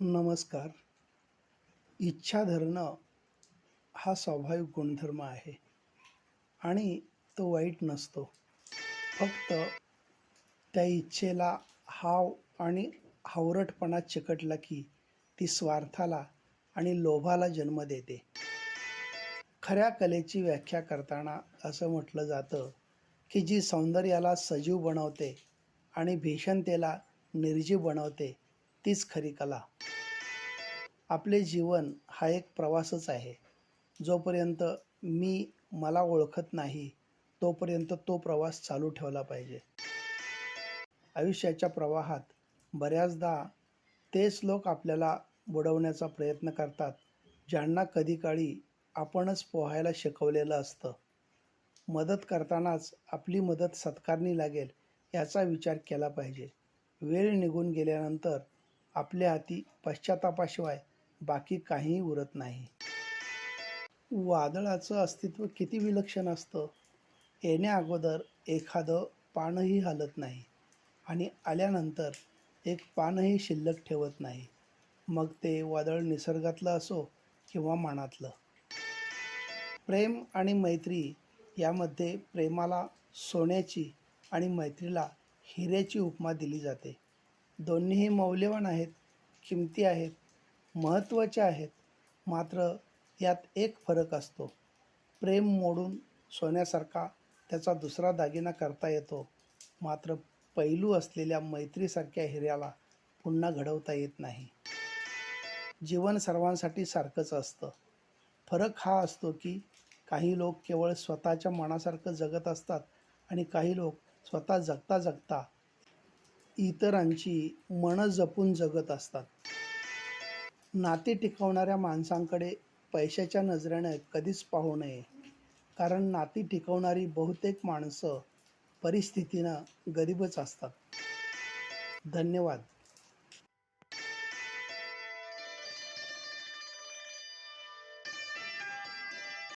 नमस्कार. इच्छा धरणं हा स्वाभाविक गुणधर्म आहे आणि तो वाईट नसतो. फक्त त्या इच्छेला हाव आणि हावरटपणा चिकटला की ती स्वार्थाला आणि लोभाला जन्म देते. खऱ्या कलेची व्याख्या करताना असं म्हटलं जातं की जी सौंदर्याला सजीव बनवते आणि भीषणतेला निर्जीव बनवते तीच खरी कला. आपले जीवन हा एक प्रवासच आहे. जोपर्यंत मी मला ओळखत नाही तोपर्यंत तो प्रवास चालू ठेवला पाहिजे. आयुष्याच्या प्रवाहात बऱ्याचदा तेच लोक आपल्याला बुडवण्याचा प्रयत्न करतात ज्यांना कधी काळी आपणच पोहायला शिकवलेलं असतं. मदत करतानाच आपली मदत सत्कारणी लागेल याचा विचार केला पाहिजे. वेळ निघून गेल्यानंतर आपल्या हाती पश्चातापाशिवाय बाकी काहीही उरत नाही. वादळाचं अस्तित्व किती विलक्षण असतं. येण्या अगोदर एखादं पानही हलत नाही आणि आल्यानंतर एक पानही शिल्लक ठेवत नाही. मग ते वादळ निसर्गातलं असो किंवा मनातलं. प्रेम आणि मैत्री यामध्ये प्रेमाला सोन्याची आणि मैत्रीला हिऱ्याची उपमा दिली जाते. दोन्हीही मौल्यवान आहेत किमती आहेत महत्त्वाच्या आहेत. मात्र यात एक फरक असतो. प्रेम मोडून सोन्यासारखा त्याचा दुसरा दागिना करता येतो. मात्र पैलू असलेल्या मैत्रीसारख्या हिऱ्याला पुन्हा घडवता येत नाही. जीवन सर्वांसाठी सारखंच असतं. फरक हा असतो की काही लोक केवळ स्वतःच्या मनासारखं जगत असतात आणि काही लोक स्वतः जगता जगता इतरांची मनं जपून जगत असतात. नाती टिकवणाऱ्या माणसांकडे पैशाच्या नजरेने कधीच पाहू नये. कारण नाती टिकवणारी बहुतेक माणसं परिस्थितीनं गरीबच असतात. धन्यवाद.